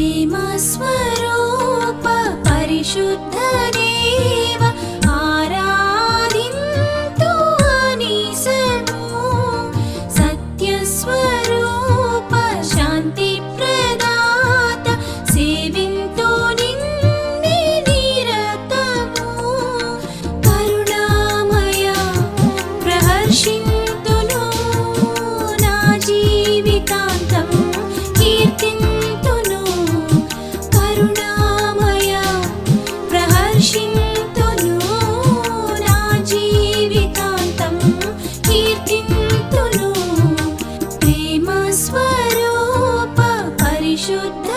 ప్రేమ స్వరూప పరిశుద్ధ దేవ. స్వరూప పరిశుద్ధ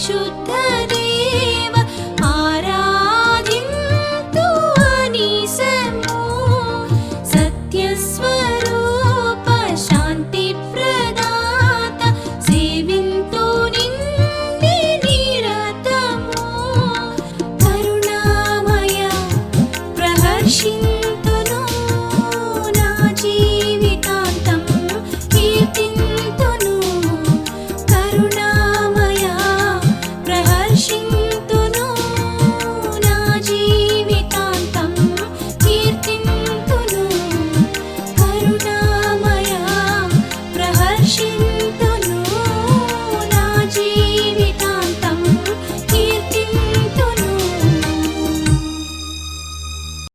विशुद्ध